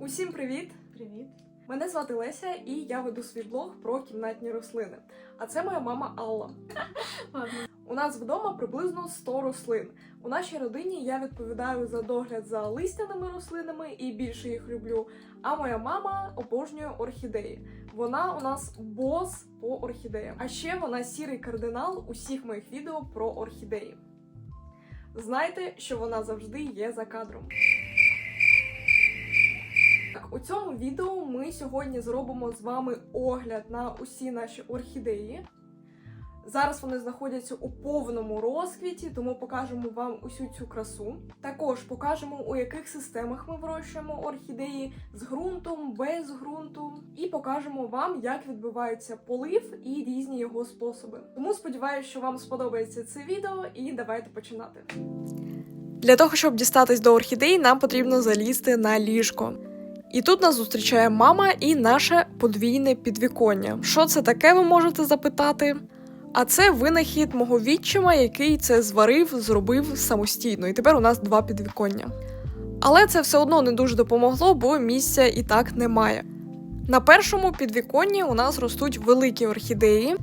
Усім привіт! Привіт. Мене звати Леся, і я веду свій блог про кімнатні рослини. А це моя мама Алла. У нас вдома приблизно 100 рослин. У нашій родині я відповідаю за догляд за листяними рослинами і більше їх люблю. А моя мама обожнює орхідеї. Вона у нас бос по орхідеям. А ще вона сірий кардинал усіх моїх відео про орхідеї. Знайте, що вона завжди є за кадром. Так, у цьому відео ми сьогодні зробимо з вами огляд на усі наші орхідеї. Зараз вони знаходяться у повному розквіті, тому покажемо вам усю цю красу. Також покажемо, у яких системах ми вирощуємо орхідеї з ґрунтом, без ґрунту, і покажемо вам, як відбувається полив і різні його способи. Тому сподіваюся, що вам сподобається це відео, і давайте починати. Для того, щоб дістатись до орхідей, нам потрібно залізти на ліжко. І тут нас зустрічає мама і наше подвійне підвіконня. Що це таке, ви можете запитати? А це винахід мого відчима, який це зварив, зробив самостійно. І тепер у нас два підвіконня. Але це все одно не дуже допомогло, бо місця і так немає. На першому підвіконні у нас ростуть великі орхідеї.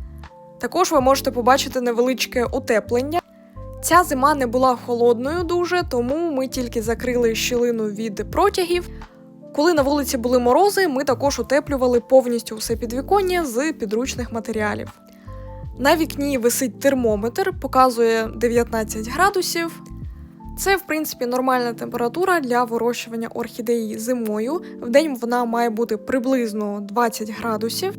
Також ви можете побачити невеличке утеплення. Ця зима не була холодною дуже, тому ми тільки закрили щілину від протягів. Коли на вулиці були морози, ми також утеплювали повністю все підвіконня з підручних матеріалів. На вікні висить термометр, показує 19 градусів. Це, в принципі, нормальна температура для вирощування орхідеї зимою. Вдень вона має бути приблизно 20 градусів,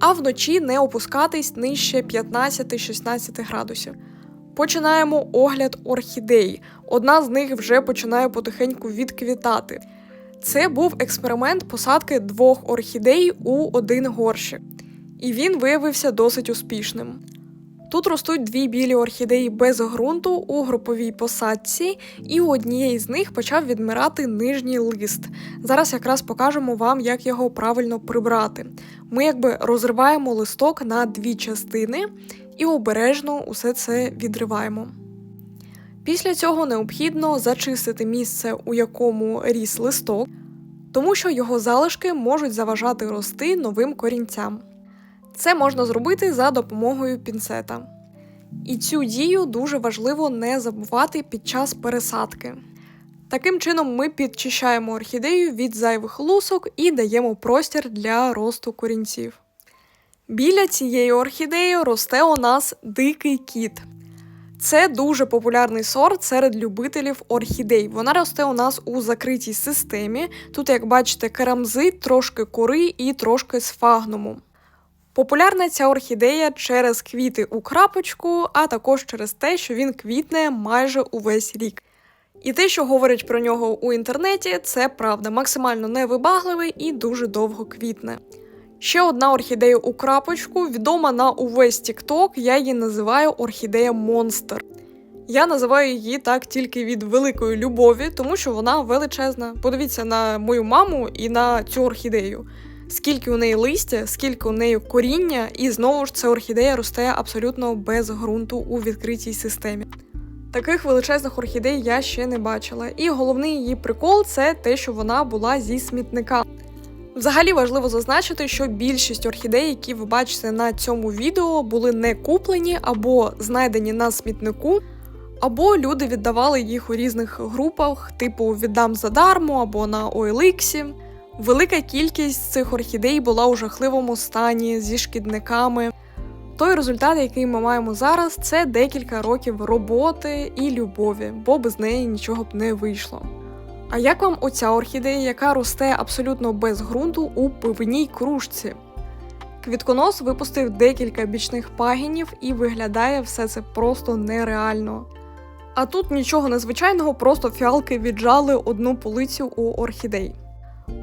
а вночі не опускатись нижче 15-16 градусів. Починаємо огляд орхідей. Одна з них вже починає потихеньку відквітати. Це був експеримент посадки двох орхідей у один горщик, і він виявився досить успішним. Тут ростуть дві білі орхідеї без ґрунту у груповій посадці, і у однієї з них почав відмирати нижній лист. Зараз якраз покажемо вам, як його правильно прибрати. Ми якби розриваємо листок на дві частини і обережно усе це відриваємо. Після цього необхідно зачистити місце, у якому ріс листок, тому що його залишки можуть заважати рости новим корінцям. Це можна зробити за допомогою пінцета. І цю дію дуже важливо не забувати під час пересадки. Таким чином, ми підчищаємо орхідею від зайвих лусок і даємо простір для росту корінців. Біля цієї орхідеї росте у нас дикий кіт. Це дуже популярний сорт серед любителів орхідей. Вона росте у нас у закритій системі. Тут, як бачите, керамзит, трошки кори і трошки сфагнуму. Популярна ця орхідея через квіти у крапочку, а також через те, що він квітне майже увесь рік. І те, що говорять про нього у інтернеті, це правда, максимально невибагливий і дуже довго квітне. Ще одна орхідея у крапочку, відома на увесь TikTok, я її називаю орхідея Монстр. Я називаю її так тільки від великої любові, тому що вона величезна. Подивіться на мою маму і на цю орхідею. Скільки у неї листя, скільки у неї коріння, і знову ж ця орхідея росте абсолютно без ґрунту у відкритій системі. Таких величезних орхідей я ще не бачила. І головний її прикол це те, що вона була зі смітника. Взагалі важливо зазначити, що більшість орхідей, які ви бачите на цьому відео, були не куплені або знайдені на смітнику, або люди віддавали їх у різних групах, типу віддам задармо або на OLX. Велика кількість цих орхідей була у жахливому стані зі шкідниками. Той результат, який ми маємо зараз, це декілька років роботи і любові, бо без неї нічого б не вийшло. А як вам оця орхідея, яка росте абсолютно без ґрунту у пивній кружці? Квітконос випустив декілька бічних пагінів і виглядає все це просто нереально. А тут нічого незвичайного, просто фіалки віджали одну полицю у орхідей.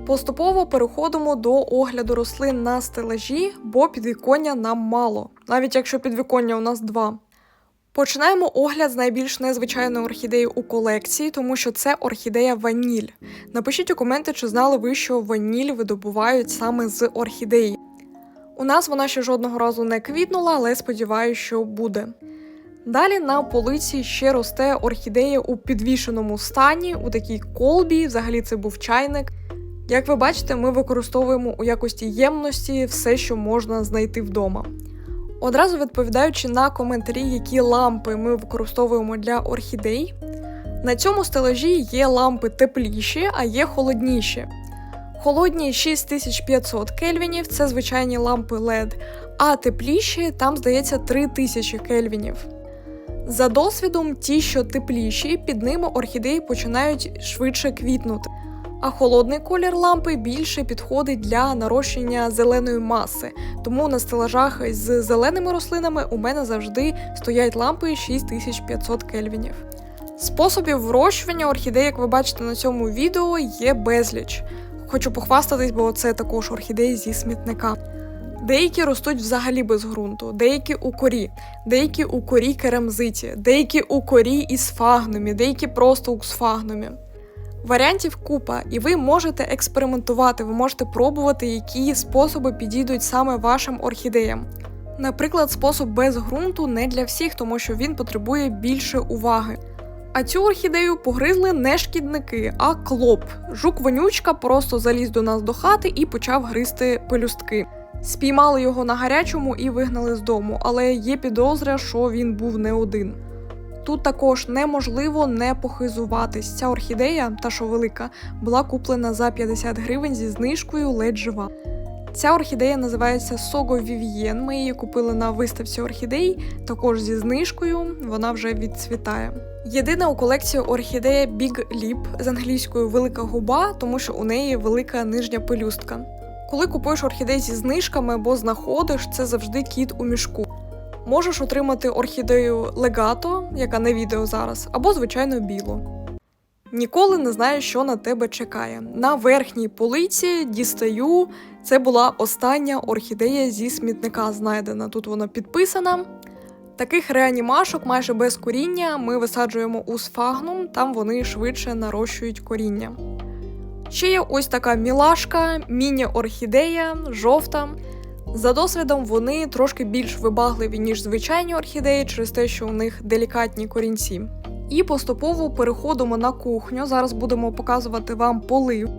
Поступово переходимо до огляду рослин на стелажі, бо підвіконня нам мало, навіть якщо підвіконня у нас два. Починаємо огляд з найбільш незвичайної орхідеї у колекції, тому що це орхідея ваніль. Напишіть у коменти, чи знали ви, що ваніль видобувають саме з орхідеї. У нас вона ще жодного разу не квітнула, але сподіваюся, що буде. Далі на полиці ще росте орхідея у підвішеному стані, у такій колбі, взагалі це був чайник. Як ви бачите, ми використовуємо у якості ємності все, що можна знайти вдома. Одразу відповідаючи на коментарі, які лампи ми використовуємо для орхідей, на цьому стелажі є лампи тепліші, а є холодніші. Холодні 6500 кельвінів це звичайні лампи LED, а тепліші там, здається, 3000 кельвінів. За досвідом, ті, що тепліші, під ними орхідеї починають швидше квітнути. А холодний колір лампи більше підходить для нарощення зеленої маси, тому на стелажах з зеленими рослинами у мене завжди стоять лампи 6500 кельвінів. Способів вирощування орхідей, як ви бачите на цьому відео, є безліч. Хочу похвастатись, бо це також орхідеї зі смітника. Деякі ростуть взагалі без ґрунту, деякі у корі, деякі у корі керамзиті, деякі у корі і сфагнумі, деякі просто у сфагнумі. Варіантів купа, і ви можете експериментувати, ви можете пробувати, які способи підійдуть саме вашим орхідеям. Наприклад, спосіб без ґрунту не для всіх, тому що він потребує більше уваги. А цю орхідею погризли не шкідники, а клоп. Жук вонючка просто заліз до нас до хати і почав гризти пелюстки. Спіймали його на гарячому і вигнали з дому, але є підозра, що він був не один. Тут також неможливо не похизуватись. Ця орхідея, та що велика, була куплена за 50 гривень зі знижкою ледь жива. Ця орхідея називається Сого Вів'єн. Ми її купили на виставці орхідей, також зі знижкою, вона вже відцвітає. Єдина у колекції орхідея Big Lip з англійською велика губа, тому що у неї велика нижня пелюстка. Коли купуєш орхідей зі знижками або знаходиш, це завжди кіт у мішку. Можеш отримати орхідею легато, яка на відео зараз, або звичайно білу. Ніколи не знаю, що на тебе чекає. На верхній полиці дістаю. Це була остання орхідея зі смітника знайдена. Тут вона підписана. Таких реанімашок майже без коріння ми висаджуємо у сфагнум, там вони швидше нарощують коріння. Ще є ось така мілашка, міні-орхідея, жовта. За досвідом вони трошки більш вибагливі, ніж звичайні орхідеї, через те, що у них делікатні корінці. І поступово переходимо на кухню. Зараз будемо показувати вам полив.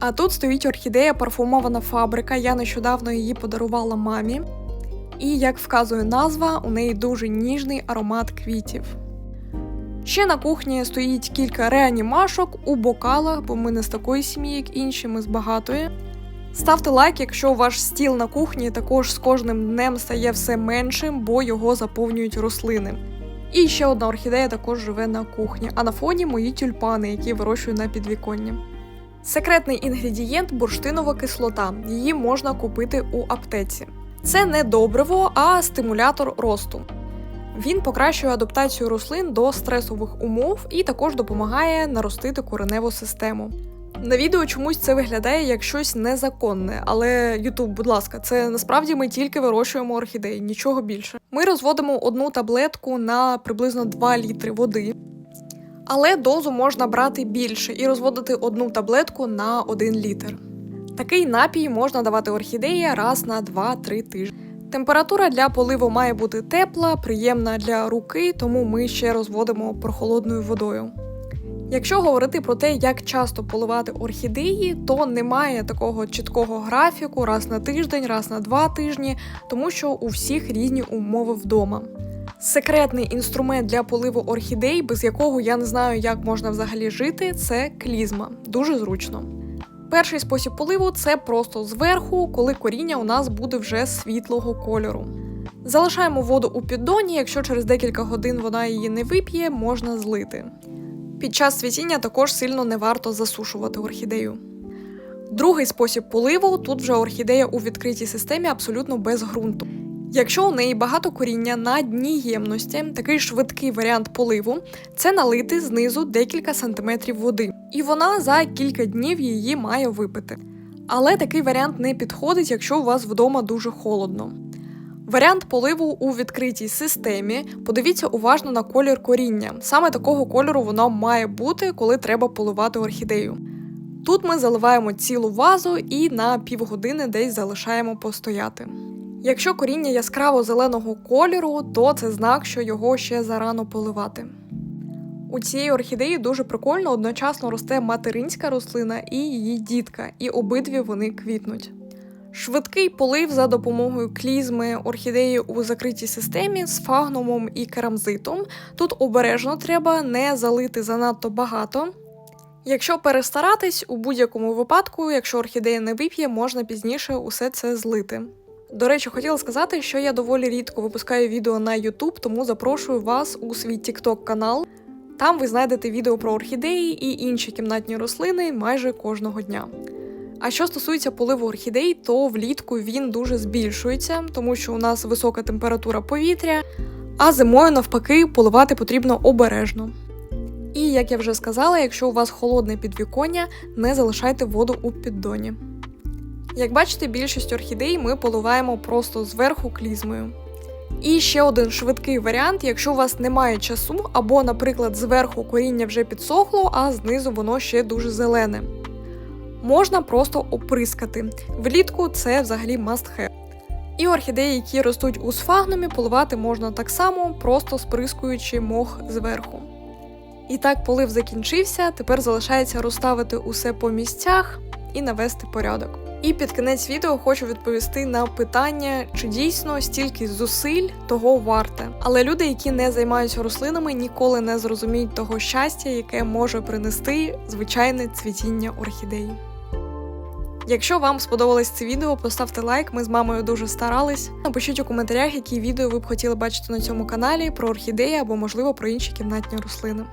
А тут стоїть орхідея парфумована фабрика. Я нещодавно її подарувала мамі. І, як вказує назва, у неї дуже ніжний аромат квітів. Ще на кухні стоїть кілька реанімашок у бокалах, бо ми не з такої сім'ї, як інші, ми з багатої. Ставте лайк, якщо ваш стіл на кухні також з кожним днем стає все меншим, бо його заповнюють рослини. І ще одна орхідея також живе на кухні, а на фоні мої тюльпани, які вирощую на підвіконні. Секретний інгредієнт бурштинова кислота. Її можна купити у аптеці. Це не добриво, а стимулятор росту. Він покращує адаптацію рослин до стресових умов і також допомагає наростити кореневу систему. На відео чомусь це виглядає як щось незаконне, але Ютуб, будь ласка, це насправді ми тільки вирощуємо орхідеї, нічого більше. Ми розводимо одну таблетку на приблизно 2 літри води, але дозу можна брати більше і розводити одну таблетку на 1 літр. Такий напій можна давати орхідеї раз на 2-3 тижні. Температура для поливу має бути тепла, приємна для руки, тому ми ще розводимо прохолодною водою. Якщо говорити про те, як часто поливати орхідеї, то немає такого чіткого графіку раз на тиждень, раз на два тижні, тому що у всіх різні умови вдома. Секретний інструмент для поливу орхідей, без якого я не знаю, як можна взагалі жити, це клізма. Дуже зручно. Перший спосіб поливу це просто зверху, коли коріння у нас буде вже світлого кольору. Залишаємо воду у піддоні, якщо через декілька годин вона її не вип'є, можна злити. Під час цвітіння також сильно не варто засушувати орхідею. Другий спосіб поливу тут вже орхідея у відкритій системі абсолютно без ґрунту. Якщо у неї багато коріння на дні ємності, такий швидкий варіант поливу це налити знизу декілька сантиметрів води, і вона за кілька днів її має випити. Але такий варіант не підходить, якщо у вас вдома дуже холодно. Варіант поливу у відкритій системі. Подивіться уважно на колір коріння. Саме такого кольору воно має бути, коли треба поливати орхідею. Тут ми заливаємо цілу вазу і на півгодини десь залишаємо постояти. Якщо коріння яскраво зеленого кольору, то це знак, що його ще зарано поливати. У цієї орхідеї дуже прикольно одночасно росте материнська рослина і її дітка, і обидві вони квітнуть. Швидкий полив за допомогою клізми орхідеї у закритій системі з фагнумом і керамзитом. Тут обережно треба не залити занадто багато. Якщо перестаратись, у будь-якому випадку, якщо орхідея не вип'є, можна пізніше усе це злити. До речі, хотіла сказати, що я доволі рідко випускаю відео на YouTube, тому запрошую вас у свій TikTok канал. Там ви знайдете відео про орхідеї і інші кімнатні рослини майже кожного дня. А що стосується поливу орхідей, то влітку він дуже збільшується, тому що у нас висока температура повітря, а зимою, навпаки, поливати потрібно обережно. І як я вже сказала, якщо у вас холодне підвіконня, не залишайте воду у піддоні. Як бачите, більшість орхідей ми поливаємо просто зверху клізмою. І ще один швидкий варіант, якщо у вас немає часу, або, наприклад, зверху коріння вже підсохло, а знизу воно ще дуже зелене. Можна просто оприскати. Влітку це взагалі must have. І орхідеї, які ростуть у сфагнумі, поливати можна так само, просто сприскуючи мох зверху. І так полив закінчився, тепер залишається розставити усе по місцях і навести порядок. І під кінець відео хочу відповісти на питання, чи дійсно стільки зусиль того варте. Але люди, які не займаються рослинами, ніколи не зрозуміють того щастя, яке може принести звичайне цвітіння орхідеї. Якщо вам сподобалось це відео, поставте лайк. Ми з мамою дуже старались. Напишіть у коментарях, які відео ви б хотіли бачити на цьому каналі про орхідеї або, можливо, про інші кімнатні рослини.